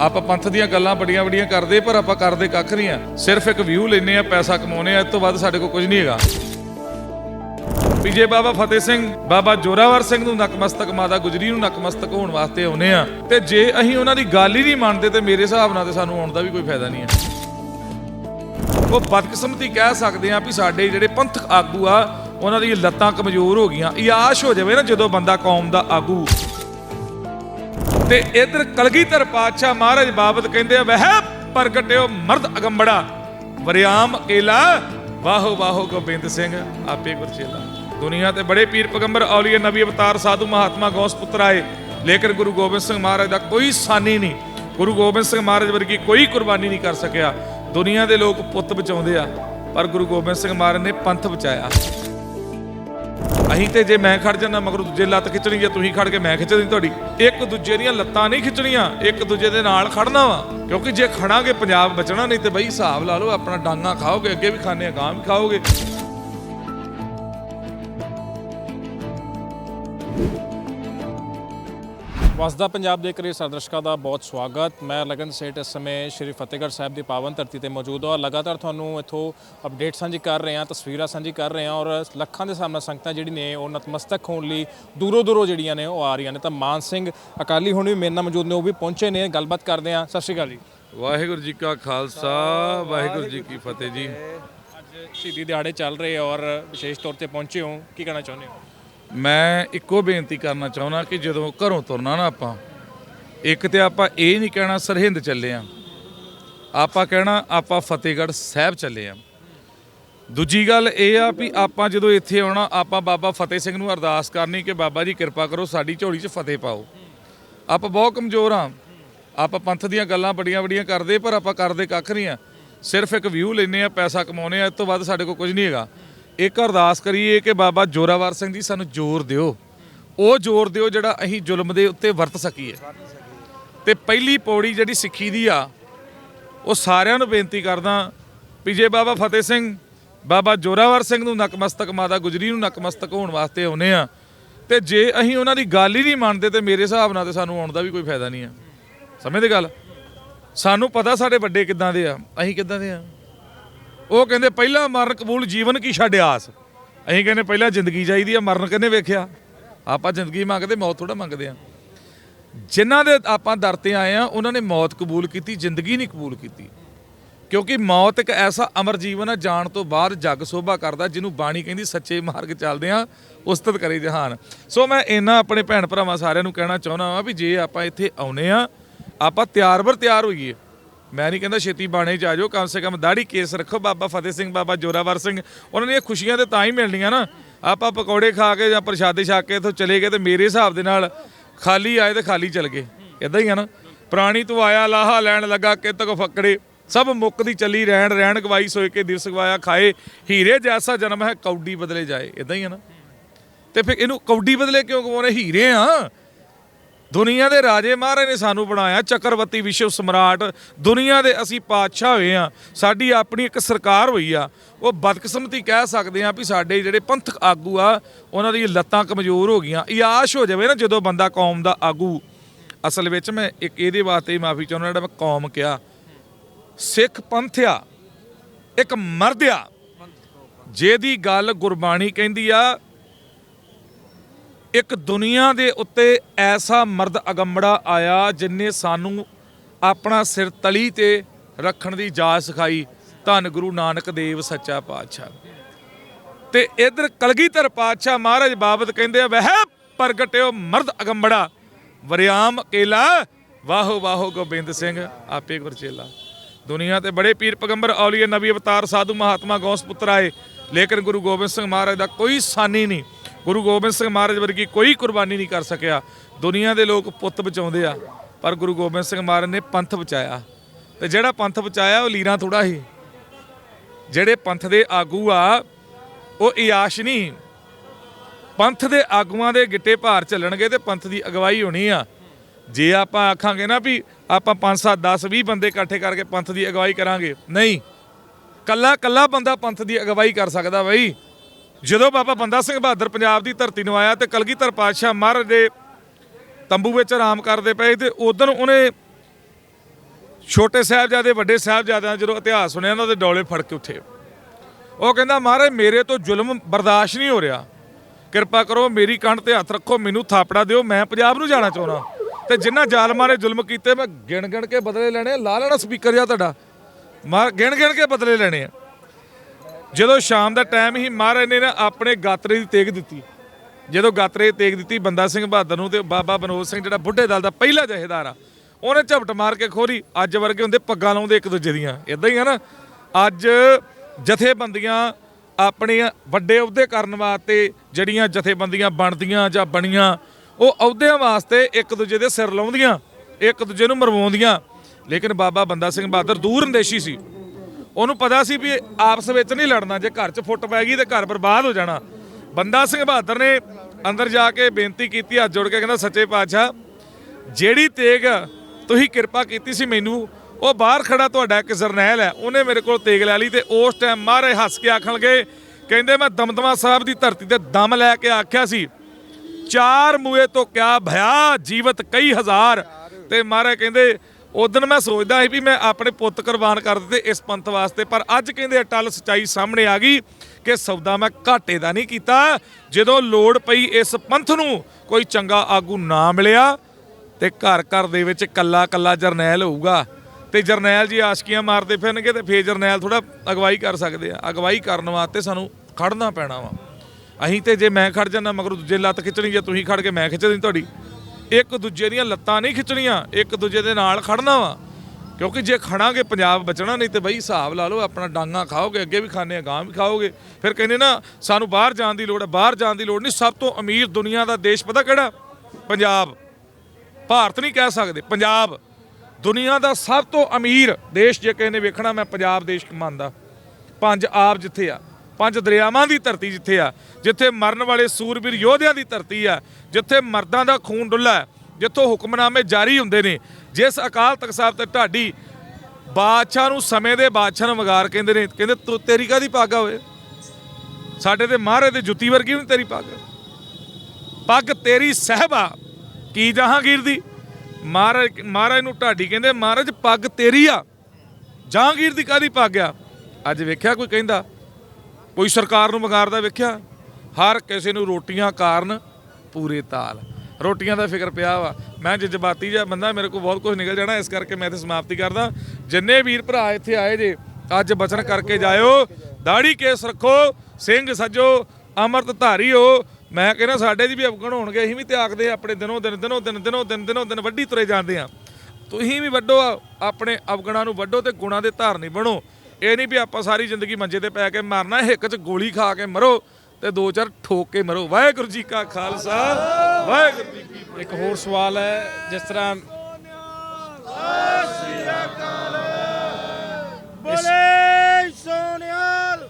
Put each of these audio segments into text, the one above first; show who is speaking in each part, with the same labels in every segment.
Speaker 1: ਆਪਾਂ ਪੰਥ ਦੀਆਂ ਗੱਲਾਂ ਬੜੀਆਂ ਬੜੀਆਂ ਕਰਦੇ, ਪਰ ਆਪਾਂ ਕਰਦੇ ਕੱਖ ਨਹੀਂ ਆ। ਸਿਰਫ ਇੱਕ ਵਿਊ ਲੈਨੇ ਆ, ਪੈਸਾ ਕਮਾਉਨੇ ਆ, ਇਸ ਤੋਂ ਵੱਧ ਸਾਡੇ ਕੋਲ ਕੁਝ ਨਹੀਂ ਹੈਗਾ। ਵੀ ਬਾਬਾ ਫਤਿਹ ਸਿੰਘ, ਬਾਬਾ ਜੋਰਾਵਰ ਸਿੰਘ ਨੂੰ ਨਕਮਸਤਕ ਮਾਤਾ ਗੁਜਰੀ ਨੂੰ ਨਕਮਸਤਕ ਹੋਣ ਵਾਸਤੇ ਆਉਨੇ ਆ। ਤੇ ਜੇ ਅਸੀਂ ਉਹਨਾਂ ਦੀ ਗੱਲ ਹੀ ਨਹੀਂ ਮੰਨਦੇ, ਤੇ ਮੇਰੇ ਹਿਸਾਬ ਨਾਲ ਤੇ ਸਾਨੂੰ ਆਉਣ ਦਾ ਵੀ ਕੋਈ ਫਾਇਦਾ ਨਹੀਂ ਹੈ ਉਹ ਬਦਕਿਸਮਤੀ ਕਹਿ ਸਕਦੇ ਆ ਵੀ ਸਾਡੇ ਜਿਹੜੇ ਪੰਥਕ ਆਗੂ ਆ, ਉਹਨਾਂ ਦੀ ਲੱਤਾਂ ਕਮਜ਼ੋਰ ਹੋ ਗਈਆਂ। ਇਆਸ਼ ਹੋ ਜਾਵੇ ਨਾ ਜਦੋਂ ਬੰਦਾ ਕੌਮ ਦਾ ਆਗੂ। ਤੇ ਇਧਰ ਕਲਗੀਧਰ ਪਾਤਸ਼ਾਹ ਮਹਾਰਾਜ ਬਾਬਤ ਕਹਿੰਦੇ ਆ, ਵਹਿ ਪ੍ਰਗਟਿਓ ਮਰਦ ਅਗੰਬੜਾ, ਵਰਿਆਮ ਅਕੇਲਾ ਵਾਹੋ ਵਾਹੋ ਗੋਬਿੰਦ ਸਿੰਘ, ਆਪੇ ਗੁਰਚੇਲਾ। ਦੁਨੀਆ ਤੇ ਬੜੇ ਪੀਰ ਪੈਗੰਬਰ, ਔਲੀਏ, ਨਬੀ, ਅਵਤਾਰ, ਸਾਧੂ, ਮਹਾਤਮਾ, ਗੌਸ ਪੁੱਤਰ ਆਏ। ਲੇਕਿਨ ਗੁਰੂ ਗੋਬਿੰਦ ਸਿੰਘ ਮਹਾਰਾਜ ਦਾ ਕੋਈ ਸਾਨੀ ਨਹੀਂ। ਗੁਰੂ ਗੋਬਿੰਦ ਸਿੰਘ ਮਹਾਰਾਜ ਵਰਗੀ ਕੋਈ ਕੁਰਬਾਨੀ ਨਹੀਂ ਕਰ ਸਕਿਆ। ਦੁਨੀਆ ਦੇ ਲੋਕ ਪੁੱਤ ਬਚਾਉਂਦੇ ਆ, ਪਰ ਗੁਰੂ ਗੋਬਿੰਦ ਸਿੰਘ ਮਹਾਰਾਜ ਨੇ ਪੰਥ ਬਚਾਇਆ। ਅਸੀਂ ਤੇ ਜੇ ਮੈਂ ਖੜ ਜਾਂਦਾ ਮਗਰ ਦੂਜੇ ਲੱਤ ਖਿੱਚਣੀ ਜਾਂ ਤੁਸੀਂ ਖੜ ਕੇ ਮੈਂ ਖਿੱਚਣੀ ਤੁਹਾਡੀ। ਇੱਕ ਦੂਜੇ ਦੀਆਂ ਲੱਤਾਂ ਨਹੀਂ ਖਿੱਚਣੀਆਂ, ਇੱਕ ਦੂਜੇ ਦੇ ਨਾਲ ਖੜਨਾ ਵਾ। ਕਿਉਂਕਿ ਜੇ ਖੜਾਂਗੇ, ਪੰਜਾਬ ਬਚਣਾ ਨਹੀਂ ਤੇ ਬਈ ਹਿਸਾਬ ਲਾ ਲਓ, ਆਪਣਾ ਡਾਂਗਾ ਖਾਓਗੇ, ਅੱਗੇ ਵੀ ਖਾਣੇ ਆ ਗਾਂ ਵੀ ਖਾਓਗੇ।
Speaker 2: ਵਸਦਾ ਪੰਜਾਬ ਦੇ ਕਰੀ ਸਰਦਰਸ਼ਕਾਂ ਦਾ ਬਹੁਤ ਸਵਾਗਤ। ਮੈਂ ਲਗਨ ਸੇਠ ਇਸ ਸਮੇਂ ਸ਼੍ਰੀ ਫਤਿਹਗੜ੍ਹ ਸਾਹਿਬ ਦੀ ਪਾਵਨ ਧਰਤੀ ਤੇ ਮੌਜੂਦ ਹਾਂ। ਲਗਾਤਾਰ ਤੁਹਾਨੂੰ ਇੱਥੋਂ ਅਪਡੇਟ ਸਾਂਝੀ ਕਰ ਰਹੇ ਹਾਂ ਤਸਵੀਰਾਂ ਸਾਂਝੀ ਕਰ ਰਹੇ ਹਾਂ ਔਰ ਲੱਖਾਂ ਦੇ ਸਾਹਮਣੇ ਸੰਗਤਾਂ ਜਿਹੜੀ ਨੇ ਉਹ ਨਤਮਸਤਕ ਹੋਣ ਲਈ ਦੂਰੋਂ ਦੂਰੋਂ ਜਿਹੜੀਆਂ ਨੇ ਉਹ ਆ ਰਹੀਆਂ ਨੇ। ਤਾਂ ਮਾਨ ਸਿੰਘ ਅਕਾਲੀ ਹੁਣ ਵੀ ਮੇਰੇ ਨਾਲ ਮੌਜੂਦ ਨੇ ਉਹ ਵੀ ਪਹੁੰਚੇ ਨੇ। ਗੱਲਬਾਤ ਕਰਦੇ ਹਾਂ। ਸਤਿ ਸ਼੍ਰੀ ਅਕਾਲ ਜੀ।
Speaker 1: ਵਾਹਿਗੁਰੂ ਜੀ ਕਾ ਖਾਲਸਾ ਵਾਹਿਗੁਰੂ ਜੀ ਕੀ ਫਤਿਹ ਜੀ।
Speaker 2: ਅੱਜ ਸ਼ਹੀਦੀ ਦਿਹਾੜੇ ਚੱਲ ਰਹੇ ਔਰ ਵਿਸ਼ੇਸ਼ ਤੌਰ ਤੇ ਪਹੁੰਚੇ ਹੋ। ਕੀ ਕਹਿਣਾ ਚਾਹੁੰਦੇ ਹੋ?
Speaker 1: ਮੈਂ ਇੱਕੋ ਬੇਨਤੀ ਕਰਨਾ ਚਾਹੁੰਦਾ ਕਿ ਜਦੋਂ ਘਰੋਂ ਤੁਰਨਾ ਨਾ ਆਪਾਂ, ਇੱਕ ਤੇ ਆਪਾਂ ਇਹ ਨਹੀਂ ਕਹਿਣਾ ਸਰਹਿੰਦ ਚੱਲੇ ਆ। ਆਪਾਂ ਕਹਿਣਾ ਆਪਾਂ ਫਤਿਹਗੜ੍ਹ ਸਾਹਿਬ ਚੱਲੇ ਆ। ਦੂਜੀ ਗੱਲ ਇਹ ਆ ਵੀ ਆਪਾਂ ਜਦੋਂ ਇੱਥੇ ਆਉਣਾ, ਆਪਾਂ ਬਾਬਾ ਫਤਿਹ ਸਿੰਘ ਨੂੰ ਅਰਦਾਸ ਕਰਨੀ ਕਿ ਬਾਬਾ ਜੀ ਕਿਰਪਾ ਕਰੋ ਸਾਡੀ ਝੋਲੀ 'ਚ ਫਤਿਹ ਪਾਓ। ਆਪਾਂ ਬਹੁਤ ਕਮਜ਼ੋਰ ਆ। ਆਪਾਂ ਪੰਥ ਦੀਆਂ ਗੱਲਾਂ ਬੜੀਆਂ ਬੜੀਆਂ ਕਰਦੇ, ਪਰ ਆਪਾਂ ਕਰਦੇ ਕੱਖ ਨਹੀਂ ਆ। ਸਿਰਫ ਇੱਕ ਵਿਊ ਲੈਨੇ ਆ, ਪੈਸਾ ਕਮਾਉਨੇ ਆ, ਇਸ ਤੋਂ ਵੱਧ ਸਾਡੇ ਕੋਲ ਕੁਝ ਨਹੀਂ ਹੈਗਾ। ਇੱਕ ਅਰਦਾਸ ਕਰੀਏ ਕਿ ਬਾਬਾ ਜੋਰਾਵਰ ਸਿੰਘ ਜੀ ਸਾਨੂੰ ਜ਼ੋਰ ਦਿਓ। ਉਹ ਜ਼ੋਰ ਦਿਓ ਜਿਹੜਾ ਅਸੀਂ ਜ਼ੁਲਮ ਦੇ ਉੱਤੇ ਵਰਤ ਸਕੀਏ। ਤੇ ਪਹਿਲੀ ਪੌੜੀ ਜਿਹੜੀ ਸਿੱਖੀ ਦੀ ਆ, ਉਹ ਸਾਰਿਆਂ ਨੂੰ ਬੇਨਤੀ ਕਰਦਾ ਵੀ ਜੇ ਬਾਬਾ ਫਤਿਹ ਸਿੰਘ, ਬਾਬਾ ਜੋਰਾਵਰ ਸਿੰਘ ਨੂੰ ਨਕਮਸਤਕ ਮਾਤਾ ਗੁਜਰੀ ਨੂੰ ਨਕਮਸਤਕ ਹੋਣ ਵਾਸਤੇ ਆਉਨੇ ਆ, ਤੇ ਜੇ ਅਸੀਂ ਉਹਨਾਂ ਦੀ ਗੱਲ ਹੀ ਨਹੀਂ ਮੰਨਦੇ ਤੇ ਮੇਰੇ ਹਿਸਾਬ ਨਾਲ ਤੇ ਸਾਨੂੰ ਆਉਣ ਦਾ ਵੀ ਕੋਈ ਫਾਇਦਾ ਨਹੀਂ ਆ। ਸਮਝਦੇ ਗੱਲ? ਸਾਨੂੰ ਪਤਾ ਸਾਡੇ ਵੱਡੇ ਕਿੱਦਾਂ ਦੇ ਆ, ਅਸੀਂ ਕਿੱਦਾਂ ਦੇ ਆ? ਉਹ ਕਹਿੰਦੇ ਪਹਿਲਾਂ ਮਰਨ ਕਬੂਲ ਜੀਵਨ ਕੀ ਛੱਡ ਆਸ। ਅਸੀਂ ਕਹਿੰਦੇ ਪਹਿਲਾਂ ਜ਼ਿੰਦਗੀ ਚਾਹੀਦੀ ਆ, ਮਰਨ ਕਿੰਨੇ ਵੇਖਿਆ? ਆਪਾਂ ਜ਼ਿੰਦਗੀ ਮੰਗਦੇ, ਮੌਤ ਥੋੜਾ ਮੰਗਦੇ ਆ। ਜਿਨ੍ਹਾਂ ਦੇ ਆਪਾਂ ਦਰ ਤੇ ਆਏ ਆ, ਉਹਨਾਂ ਨੇ ਮੌਤ ਕਬੂਲ ਕੀਤੀ, ਜ਼ਿੰਦਗੀ ਨਹੀਂ ਕਬੂਲ ਕੀਤੀ। ਕਿਉਂਕਿ ਮੌਤ ਇੱਕ ਐਸਾ ਅਮਰ ਜੀਵਨ ਆ, ਜਾਣ ਤੋਂ ਬਾਅਦ ਜੱਗ ਸੋਭਾ ਕਰਦਾ, ਜਿਹਨੂੰ ਬਾਣੀ ਕਹਿੰਦੀ ਸੱਚੇ ਮਾਰਗ ਚੱਲਦੇ ਆ, ਉਸਤਤ ਕਰੇ ਜਹਾਨ। ਸੋ ਮੈਂ ਇਹਨਾਂ ਆਪਣੇ ਭੈਣ ਭਰਾਵਾਂ ਸਾਰਿਆਂ ਨੂੰ ਕਹਿਣਾ ਚਾਹੁੰਦਾ ਵਾਂ ਵੀ ਜੇ ਆਪਾਂ ਇੱਥੇ ਆਉਨੇ ਆ, ਆਪਾਂ ਤਿਆਰ ਬਰ ਤਿਆਰ ਹੋਈਏ। ਮੈਂ ਨਹੀਂ ਕਹਿੰਦਾ ਛੇਤੀ ਬਾਣੇ ਚ ਆ ਜਾਓ, ਕਮ ਸੇ ਕਮ ਦਾੜੀ ਕੇਸ ਰੱਖੋ। ਬਾਬਾ ਫਤਿਹ ਸਿੰਘ, ਬਾਬਾ ਜੋਰਾਵਰ ਸਿੰਘ, ਉਹਨਾਂ ਦੀਆਂ ਖੁਸ਼ੀਆਂ ਤੇ ਤਾਂ ਹੀ ਮਿਲਣੀਆਂ ਨਾ। ਆਪਾਂ ਪਕੌੜੇ ਖਾ ਕੇ ਜਾਂ ਪ੍ਰਸ਼ਾਦੇ ਛਕ ਕੇ ਇੱਥੋਂ ਚਲੇ ਗਏ ਤੇ ਮੇਰੇ ਹਿਸਾਬ ਦੇ ਨਾਲ ਖਾਲੀ ਆਏ ਤੇ ਖਾਲੀ ਚਲ ਗਏ। ਇਦਾਂ ਹੀ ਆ ਨਾ। ਪ੍ਰਾਣੀ ਤੂੰ ਆਇਆ, ਲਾਹਾ ਲੈਣ ਲੱਗਾ ਕਿ ਕੋ ਫੱਕੜੇ। ਸਭ ਮੁੱਕਦੀ ਚੱਲੀ, ਰਹਿਣ ਰਹਿਣ ਗਵਾਈ, ਸੋਏ ਕੇ ਦਿਵਸ ਗਵਾਇਆ, ਖਾਏ। ਹੀਰੇ ਜੈਸਾ ਜਨਮ ਹੈ, ਕੌਡੀ ਬਦਲੇ ਜਾਏ। ਇਦਾਂ ਹੀ ਆ ਨਾ। ਤੇ ਫਿਰ ਇਹਨੂੰ ਕੌਡੀ ਬਦਲੇ ਕਿਉਂ ਗਵਾਉਣੇ ਹੀਰੇ ਆ। ਦੁਨੀਆ ਦੇ ਰਾਜੇ ਮਹਾਰਾਜ ਨੇ ਸਾਨੂੰ ਬਣਾਇਆ ਚੱਕਰਵਰਤੀ ਵਿਸ਼ਵ ਸਮਰਾਟ। ਦੁਨੀਆ ਦੇ ਅਸੀਂ ਪਾਤਸ਼ਾਹ ਹੋਏ ਆ ਸਾਡੀ ਆਪਣੀ ਇੱਕ ਸਰਕਾਰ ਹੋਈ ਆ। ਉਹ ਬਦਕਿਸਮਤੀ ਕਹਿ ਸਕਦੇ ਆ ਵੀ ਸਾਡੇ ਜਿਹੜੇ ਪੰਥਕ ਆਗੂ ਆ, ਉਹਨਾਂ ਦੀ ਲੱਤਾਂ ਕਮਜ਼ੋਰ ਹੋ ਗਈਆਂ। ਇਆਸ਼ ਹੋ ਜਾਵੇ ਨਾ ਜਦੋਂ ਬੰਦਾ ਕੌਮ ਦਾ ਆਗੂ। ਅਸਲ ਵਿੱਚ ਮੈਂ ਇੱਕ ਇਹਦੇ ਵਾਸਤੇ ਮਾਫੀ ਚਾਹੁੰਦਾ ਜਿਹੜਾ ਮੈਂ ਕੌਮ ਕਿਹਾ। ਸਿੱਖ ਪੰਥ ਆ, ਇੱਕ ਮਰਦ ਆ, ਜਿਹਦੀ ਗੱਲ ਗੁਰਬਾਣੀ ਕਹਿੰਦੀ ਆ ਇੱਕ ਦੁਨੀਆ ਦੇ ਉੱਤੇ ਐਸਾ ਮਰਦ ਅਗੰਮੜਾ ਆਇਆ ਜਿਨੇ ਸਾਨੂੰ ਆਪਣਾ ਸਿਰ ਤਲੀ ਤੇ ਰੱਖਣ ਦੀ ਜਾਚ ਸਿਖਾਈ। ਧੰਨ ਗੁਰੂ ਨਾਨਕ ਦੇਵ ਸੱਚਾ ਪਾਤਸ਼ਾਹ। ਤੇ ਇਧਰ ਕਲਗੀਧਰ ਪਾਤਸ਼ਾਹ ਮਹਾਰਾਜ ਬਾਬਤ ਕਹਿੰਦੇ ਆ, ਵਹਿ ਪ੍ਰਗਟਿਓ ਮਰਦ ਅਗੰਮੜਾ, ਵਰਿਆਮ ਅਕੇਲਾ ਵਾਹੋ ਵਾਹੋ ਗੋਬਿੰਦ ਸਿੰਘ, ਆਪੇ ਗੁਰਚੇਲਾ। ਦੁਨੀਆ ਤੇ ਬੜੇ ਪੀਰ ਪੈਗੰਬਰ, ਔਲੀਏ, ਨਬੀ ਅਵਤਾਰ, ਸਾਧੂ ਮਹਾਤਮਾ, ਗੌਸ ਪੁੱਤਰ ਆਏ। ਲੇਕਿਨ ਗੁਰੂ ਗੋਬਿੰਦ ਸਿੰਘ ਮਹਾਰਾਜ ਦਾ ਕੋਈ ਸਾਨੀ ਨਹੀਂ। ਗੁਰੂ ਗੋਬਿੰਦ ਸਿੰਘ ਮਹਾਰਾਜ ਵਰਗੀ ਕੋਈ ਕੁਰਬਾਨੀ ਨਹੀਂ ਕਰ ਸਕਿਆ। ਦੁਨੀਆ ਦੇ ਲੋਕ ਪੁੱਤ ਬਚਾਉਂਦੇ ਆ, ਪਰ ਗੁਰੂ ਗੋਬਿੰਦ ਸਿੰਘ ਮਹਾਰਾਜ ਨੇ ਪੰਥ ਬਚਾਇਆ। ਤੇ ਜਿਹੜਾ ਪੰਥ ਬਚਾਇਆ ਉਹ ਲੀਰਾਂ ਥੋੜਾ ਸੀ। ਜਿਹੜੇ ਪੰਥ ਦੇ ਆਗੂ ਆ, ਉਹ ਇਆਸ਼ ਨਹੀਂ। ਪੰਥ ਦੇ ਆਗੂਆਂ ਦੇ ਗਿੱਟੇ ਭਾਰ ਚੱਲਣਗੇ ਤੇ ਪੰਥ ਦੀ ਅਗਵਾਈ ਹੋਣੀ ਆ। ਜੇ ਆਪਾਂ ਆਖਾਂਗੇ ਨਾ ਵੀ ਆਪਾਂ 5 7 10 20 ਬੰਦੇ ਇਕੱਠੇ ਕਰਕੇ ਪੰਥ ਦੀ ਅਗਵਾਈ ਕਰਾਂਗੇ, ਨਹੀਂ। ਕੱਲਾ ਕੱਲਾ ਬੰਦਾ ਪੰਥ ਦੀ ਅਗਵਾਈ ਕਰ ਸਕਦਾ ਬਈ। ਜਦੋਂ ਬਾਬਾ ਬੰਦਾ ਸਿੰਘ ਬਹਾਦਰ ਪੰਜਾਬ ਦੀ ਧਰਤੀ ਨੂੰ ਆਇਆ ਤੇ ਕਲਗੀਧਰ ਪਾਤਸ਼ਾਹ ਮਹਾਰਾਜ ਦੇ ਤੰਬੂ ਵਿੱਚ ਆਰਾਮ ਕਰਦੇ ਪਏ ਤੇ ਉਦੋਂ ਉਹਨੇ ਛੋਟੇ ਸਾਹਿਬਜ਼ਾਦੇ, ਵੱਡੇ ਸਾਹਿਬਜ਼ਾਦਿਆਂ ਜਦੋਂ ਇਤਿਹਾਸ ਸੁਣਿਆ ਉਹਨਾਂ ਦੇ ਡੋਲੇ ਫੜ ਕੇ ਉੱਥੇ ਉਹ ਕਹਿੰਦਾ, ਮਹਾਰਾਜ, ਮੇਰੇ ਤੋਂ ਜ਼ੁਲਮ ਬਰਦਾਸ਼ਤ ਨਹੀਂ ਹੋ ਰਿਹਾ। ਕਿਰਪਾ ਕਰੋ, ਮੇਰੀ ਕੰਨ ਤੇ ਹੱਥ ਰੱਖੋ, ਮੈਨੂੰ ਥਾਪੜਾ ਦਿਓ, ਮੈਂ ਪੰਜਾਬ ਨੂੰ ਜਾਣਾ ਚਾਹੁੰਦਾ। ਤੇ ਜਿਨ੍ਹਾਂ ਜ਼ਾਲਮਾਂ ਨੇ ਜ਼ੁਲਮ ਕੀਤੇ, ਮੈਂ ਗਿਣ ਗਿਣ ਕੇ ਬਦਲੇ ਲੈਣੇ ਆ। ਲਾ ਲੈਣਾ ਸਪੀਕਰ ਜਿਹਾ ਤੁਹਾਡਾ। ਮਾਰ ਗਿਣ ਗਿਣ ਕੇ ਬਦਲੇ ਲੈਣੇ ਆ। ਜਦੋਂ ਸ਼ਾਮ ਦਾ ਟਾਈਮ ਹੀ ਮਹਾਰਾਜ ਨੇ ਨਾ ਆਪਣੇ ਗਾਤਰੇ ਦੀ ਤੇਗ ਦਿੱਤੀ। ਜਦੋਂ ਗਾਤਰੇ ਦੀ ਤੇਗ ਦਿੱਤੀ, ਬੰਦਾ ਸਿੰਘ ਬਹਾਦਰ ਨੂੰ ਤੇ ਬਾਬਾ ਬਨੋਦ ਸਿੰਘ, ਜਿਹੜਾ ਬੁੱਢੇ ਦਲ ਦਾ ਪਹਿਲਾ ਜਹੇਦਾਰ ਆ, ਉਹਨੇ ਝਪਟ ਮਾਰ ਕੇ ਖੋਰੀ। ਅੱਜ ਵਰਗੇ ਹੁੰਦੇ ਪੱਗਾਂ ਲਾਉਂਦੇ ਇੱਕ ਦੂਜੇ ਦੀਆਂ। ਇਦਾਂ ਹੀ ਆ ਨਾ, ਅੱਜ ਜਥੇਬੰਦੀਆਂ ਆਪਣੀਆਂ ਵੱਡੇ ਅਹੁਦੇ ਕਰਨ ਵਾਸਤੇ ਜਿਹੜੀਆਂ ਜਥੇਬੰਦੀਆਂ ਬਣਦੀਆਂ ਜਾਂ ਬਣੀਆਂ, ਉਹ ਅਹੁਦਿਆਂ ਵਾਸਤੇ ਇੱਕ ਦੂਜੇ ਦੇ ਸਿਰ ਲਾਉਂਦੀਆਂ, ਇੱਕ ਦੂਜੇ ਨੂੰ ਮਰਵਾਉਂਦੀਆਂ। ਲੇਕਿਨ ਬਾਬਾ ਬੰਦਾ ਸਿੰਘ ਬਹਾਦਰ ਦੂਰ ਅੰਦੇਸ਼ੀ ਸੀ। ਉਹਨੂੰ ਪਤਾ ਸੀ ਵੀ ਆਪਸ ਵਿੱਚ ਨਹੀਂ ਲੜਨਾ, ਜੇ ਘਰ 'ਚ ਫੁੱਟ ਪੈ ਗਈ ਤੇ ਘਰ ਬਰਬਾਦ ਹੋ ਜਾਣਾ। ਬੰਦਾ ਸਿੰਘ ਬਹਾਦਰ ਨੇ ਅੰਦਰ ਜਾ ਕੇ ਬੇਨਤੀ ਕੀਤੀ, ਹੱਥ ਜੋੜ ਕੇ ਕਹਿੰਦਾ, ਸੱਚੇ ਪਾਤਸ਼ਾਹ, ਜਿਹੜੀ ਤੇਗ ਤੁਸੀਂ ਕਿਰਪਾ ਕੀਤੀ ਸੀ ਮੈਨੂੰ, ਉਹ ਬਾਹਰ ਖੜਾ ਤੁਹਾਡਾ ਇੱਕ ਜਰਨੈਲ ਹੈ, ਉਹਨੇ ਮੇਰੇ ਕੋਲ ਤੇਗ ਲੈ ਲਈ ਤੇ ਉਸ ਟਾਈਮ ਮਹਾਰਾਜ ਹੱਸ ਕੇ ਆਖਣਗੇ ਕਹਿੰਦੇ, ਮੈਂ ਦਮਦਮਾ ਸਾਹਿਬ ਦੀ ਧਰਤੀ ਤੇ ਦਮ ਲੈ ਕੇ ਆਖਿਆ ਸੀ, ਚਾਰ ਮੂਏ ਤੋਂ ਕਿਆ ਭਇਆ ਜੀਵਤ ਕਈ ਹਜ਼ਾਰ। ਤੇ ਮਹਾਰਾਜ ਕਹਿੰਦੇ ਉਦੋਂ ਮੈਂ ਸੋਚਦਾ ਸੀ ਵੀ ਮੈਂ ਆਪਣੇ ਪੁੱਤ ਕੁਰਬਾਨ ਕਰ ਦਿੱਤੇ ਇਸ ਪੰਥ ਵਾਸਤੇ, ਪਰ ਅੱਜ ਕਹਿੰਦੇ ਅਟਲ ਸਚਾਈ ਸਾਹਮਣੇ ਆ ਗਈ ਕਿ ਸੌਦਾ ਮੈਂ ਘਾਟੇ ਦਾ ਨਹੀਂ ਕੀਤਾ। ਜਦੋਂ ਲੋੜ ਪਈ ਇਸ ਪੰਥ ਨੂੰ ਕੋਈ ਚੰਗਾ ਆਗੂ ਨਾ ਮਿਲਿਆ ਤੇ ਘਰ ਘਰ ਦੇ ਵਿੱਚ ਕੱਲਾ ਕੱਲਾ ਜਰਨੈਲ ਹੋਊਗਾ ਤੇ ਜਰਨੈਲ ਜੀ ਆਸ਼ਕੀਆਂ ਮਾਰਦੇ ਫਿਰਨਗੇ ਤੇ ਫੇਰ ਜਰਨੈਲ ਥੋੜਾ ਅਗਵਾਈ ਕਰ ਸਕਦੇ ਆ। ਅਗਵਾਈ ਕਰਨ ਵਾਸਤੇ ਸਾਨੂੰ ਖੜਨਾ ਪੈਣਾ ਵਾ। ਅਸੀਂ ਤੇ ਜੇ ਮੈਂ ਖੜ ਜਾਂਦਾ, ਮਗਰ ਦੂਜੇ ਲੱਤ ਖਿੱਚਣੀ ਜੇ ਤੁਸੀਂ ਖੜ ਕੇ ਮੈਂ ਖਿੱਚ ਦੇਣੀ ਤੁਹਾਡੀ। ਇੱਕ ਦੂਜੇ ਦੀਆਂ ਲੱਤਾਂ ਨਹੀਂ ਖਿੱਚਣੀਆਂ, ਇੱਕ ਦੂਜੇ ਦੇ ਨਾਲ ਖੜਨਾ ਵਾ। ਕਿਉਂਕਿ ਜੇ ਖੜਾਂਗੇ, ਪੰਜਾਬ ਬਚਣਾ ਨਹੀਂ ਤੇ ਬਈ ਹਿਸਾਬ ਲਾ ਲਓ, ਆਪਣਾ ਡਾਂਗਾ ਖਾਓਗੇ, ਅੱਗੇ ਵੀ ਖਾਣੇ ਆ ਗਾਂ ਵੀ ਖਾਓਗੇ। ਫਿਰ ਕਹਿੰਦੇ ਨਾ, ਸਾਨੂੰ ਬਾਹਰ ਜਾਣ ਦੀ ਲੋੜ ਹੈ ਬਾਹਰ ਜਾਣ ਦੀ ਲੋੜ ਨਹੀਂ। ਸਭ ਤੋਂ ਅਮੀਰ ਦੁਨੀਆ ਦਾ ਦੇਸ਼ ਪਤਾ ਕਿਹੜਾ? ਪੰਜਾਬ। ਭਾਰਤ ਨਹੀਂ ਕਹਿ ਸਕਦੇ, ਪੰਜਾਬ। ਦੁਨੀਆ ਦਾ ਸਭ ਤੋਂ ਅਮੀਰ ਦੇਸ਼ ਜੇ ਕਹਿੰਦੇ ਵੇਖਣਾ, ਮੈਂ ਪੰਜਾਬ ਦੇਸ਼ ਮੰਨਦਾ। ਪੰਜ ਆਪ ਜਿੱਥੇ ਆ। ਪੰਜ ਦਰਿਆਵਾਂ ਦੀ ਧਰਤੀ ਜਿੱਥੇ ਆ, ਜਿੱਥੇ ਮਰਨ ਵਾਲੇ ਸੂਰਬੀਰ ਯੋਧਿਆਂ ਦੀ ਧਰਤੀ ਆ, ਜਿੱਥੇ ਮਰਦਾਂ ਦਾ ਖੂਨ ਡੁੱਲਾ ਜਿੱਥੋਂ ਹੁਕਮਨਾਮੇ ਜਾਰੀ ਹੁੰਦੇ ਨੇ। ਜਿਸ ਅਕਾਲ ਤਖਤ ਸਾਹਿਬ ਤੇ ਢਾਡੀ ਬਾਦਸ਼ਾਹ ਨੂੰ ਸਮੇਂ ਦੇ ਬਾਦਸ਼ਾਹ ਨੂੰ ਵਗਾਰ ਕਹਿੰਦੇ ਨੇ, ਕਹਿੰਦੇ ਤੂੰ ਤੇਰੀ ਕਾਦੀ ਪਾਗਾ ਹੋਏ ਸਾਡੇ ਤੇ ਮਹਾਰਾਜ ਦੇ ਜੁੱਤੀ ਵਰਗੀ ਨਹੀਂ ਤੇਰੀ ਪੱਗ। ਪੱਗ ਤੇਰੀ ਸਹਿਬਾ ਕੀ ਜਹਾਂਗੀਰ ਦੀ? ਮਹਾਰਾਜ ਮਹਾਰਾਜ ਨੂੰ ਢਾਡੀ ਕਹਿੰਦੇ, ਮਹਾਰਾਜ, ਪੱਗ ਤੇਰੀ ਆ, ਜਹਾਂਗੀਰ ਦੀ ਕਾਦੀ ਪੱਗ ਆ? ਅੱਜ ਵੇਖਿਆ ਕੋਈ ਕਹਿੰਦਾ ਕੋਈ ਸਰਕਾਰ ਨੂੰ ਵਗਾਰਦਾ ਵੇਖਿਆ? ਹਰ ਕਿਸੇ ਨੂੰ ਰੋਟੀਆਂ ਕਾਰਨ ਪੂਰੇ ਤਾਲ। ਰੋਟੀਆਂ ਦਾ ਫਿਕਰ ਪਿਆ ਵਾ। ਮੈਂ ਜਜ਼ਬਾਤੀ ਜਿਹਾ ਬੰਦਾ, ਮੇਰੇ ਕੋਲ ਬਹੁਤ ਕੁਝ ਨਿਕਲ ਜਾਣਾ, ਇਸ ਕਰਕੇ ਮੈਂ ਇੱਥੇ ਸਮਾਪਤੀ ਕਰਦਾ। ਜਿੰਨੇ ਵੀਰ ਭਰਾ ਇੱਥੇ ਆਏ ਜੇ, ਅੱਜ ਬਚਨ ਕਰਕੇ ਜਾਇਓ। ਦਾੜੀ ਕੇਸ ਰੱਖੋ। ਸਿੰਘ ਸੱਜੋ, ਅੰਮ੍ਰਿਤ ਧਾਰੀ ਹੋ ਮੈਂ ਕਹਿੰਦਾ, ਸਾਡੇ ਦੀ ਵੀ ਅਵਗਣ ਹੋਣਗੇ, ਅਸੀਂ ਵੀ ਤਿਆਗਦੇ ਆਪਣੇ ਦਿਨੋਂ ਦਿਨ ਦਿਨੋਂ ਦਿਨ ਦਿਨੋਂ ਦਿਨ ਦਿਨੋਂ ਦਿਨ ਵੱਡੀ ਤੁਰੇ ਜਾਂਦੇ ਆ ਤੁਸੀਂ ਵੀ ਵੱਡੋ ਆਪਣੇ ਅਵਗਣਾਂ ਨੂੰ ਵੱਡੋ ਤੇ ਗੁਣਾਂ ਦੇ ਧਾਰਨੀ ਬਣੋ। ਇਹ ਨਹੀਂ ਵੀ ਆਪਾਂ ਸਾਰੀ ਜ਼ਿੰਦਗੀ ਮੰਜੇ ਤੇ ਪੈ ਕੇ ਮਰਨਾ ਹਿੱਕ 'ਚ ਗੋਲੀ ਖਾ ਕੇ ਮਰੋ ਤੇ ਦੋ ਚਾਰ ਠੋਕ ਕੇ ਮਰੋ। ਵਾਹਿਗੁਰੂ ਜੀ ਕਾ ਖਾਲਸਾ ਵਾਹਿਗੁਰੂ ਜੀ ਕੀ ਫਤਿਹ।
Speaker 2: ਇੱਕ ਹੋਰ ਸਵਾਲ ਹੈ ਜਿਸ ਤਰ੍ਹਾਂ
Speaker 3: ਬੋਲੇ ਸੋਨਿਆਲ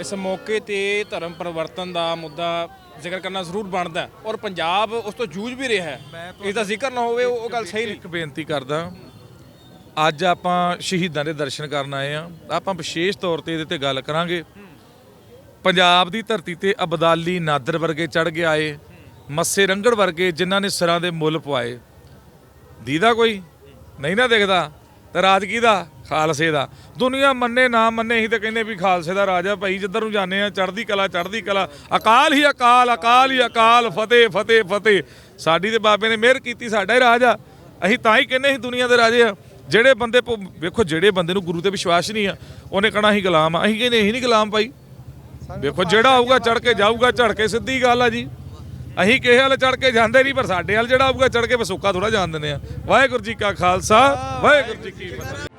Speaker 2: ਇਸ ਮੌਕੇ ਤੇ ਧਰਮ ਪਰਿਵਰਤਨ ਦਾ ਮੁੱਦਾ ਜ਼ਿਕਰ ਕਰਨਾ ਜ਼ਰੂਰ ਬਣਦਾ ਹੈ ਔਰ ਪੰਜਾਬ ਉਸ ਤੋਂ ਜੂਝ ਵੀ ਰਿਹਾ ਹੈ। ਇਸ ਦਾ ਜ਼ਿਕਰ ਨਾ ਹੋਵੇ ਉਹ ਉਹ ਗੱਲ ਸਹੀ ਨਹੀਂ।
Speaker 1: ਇੱਕ ਬੇਨਤੀ ਕਰਦਾ ਅੱਜ ਆਪਾਂ ਸ਼ਹੀਦਾਂ ਦੇ ਦਰਸ਼ਨ ਕਰਨ ਆਏ ਆ ਆਪਾਂ ਵਿਸ਼ੇਸ਼ ਤੌਰ ਤੇ ਇਹਦੇ ਤੇ ਗੱਲ ਕਰਾਂਗੇ। ਪੰਜਾਬ ਦੀ ਧਰਤੀ ਤੇ ਅਬਦਾਲੀ ਨਾਦਰ ਵਰਗੇ ਚੜ ਕੇ ਆਏ, ਮੱਸੇ ਰੰਗੜ ਵਰਗੇ ਜਿਨ੍ਹਾਂ ਨੇ ਸਿਰਾਂ ਦੇ ਮੁੱਲ ਪਵਾਏ। ਦੀਦਾ ਕੋਈ? ਨਹੀਂ ਨਾ ਦੇਖਦਾ। ਤਾਂ ਰਾਜ ਕਿਹਦਾ? ਖਾਲਸੇ ਦਾ। ਦੁਨੀਆ ਮੰਨੇ ਨਾ ਮੰਨੇ ਹੀ ਤਾਂ ਕਹਿੰਦੇ ਵੀ ਖਾਲਸੇ ਦਾ ਰਾਜਾ। ਭਾਈ, ਜਿੱਧਰ ਨੂੰ ਜਾਂਦੇ ਆ ਚੜ੍ਹਦੀ ਕਲਾ ਚੜ੍ਹਦੀ ਕਲਾ। ਅਕਾਲ ਹੀ ਅਕਾਲ ਅਕਾਲ ਹੀ ਅਕਾਲ। ਫਤਿਹ ਫਤਿਹ ਫਤਿਹ। ਸਾਡੀ ਤੇ ਬਾਬੇ ਨੇ ਮਿਹਰ ਕੀਤੀ, ਸਾਡਾ ਹੀ ਰਾਜ ਆ। ਅਸੀਂ ਤਾਂ ਹੀ ਕਹਿੰਦੇ ਸੀ ਦੁਨੀਆ ਦੇ ਰਾਜੇ ਆ। ਜਿਹੜੇ ਬੰਦੇ ਵੇਖੋ ਜਿਹੜੇ ਬੰਦੇ ਨੂੰ ਗੁਰੂ ਤੇ ਵਿਸ਼ਵਾਸ ਨਹੀਂ ਆ ਉਹਨੇ ਕਹਣਾ ਅਸੀਂ ਗੁਲਾਮ ਆ। ਅਸੀਂ ਕਹਿੰਦੇ ਅਸੀਂ ਨਹੀਂ ਗੁਲਾਮ ਭਾਈ। ਵੇਖੋ ਜਿਹੜਾ ਆਊਗਾ ਚੜ ਕੇ ਜਾਊਗਾ ਝੜ ਕੇ ਸਿੱਧੀ ਗੱਲ ਆ ਜੀ। ਅਸੀਂ ਕਿਸੇ ਵਾਲੇ ਚੜ ਕੇ ਜਾਂਦੇ ਨਹੀਂ ਪਰ ਸਾਡੇ ਵਾਲ ਜਿਹੜਾ ਆਊਗਾ ਚੜ ਕੇ ਬਸੂਕਾ ਥੋੜਾ ਜਾਣ ਦਿੰਦੇ ਆ। ਵਾਹਿਗੁਰੂ ਜੀ ਕਾ ਖਾਲਸਾ ਵਾਹਿਗੁਰੂ ਜੀ ਕੀ ਫਤਿਹ।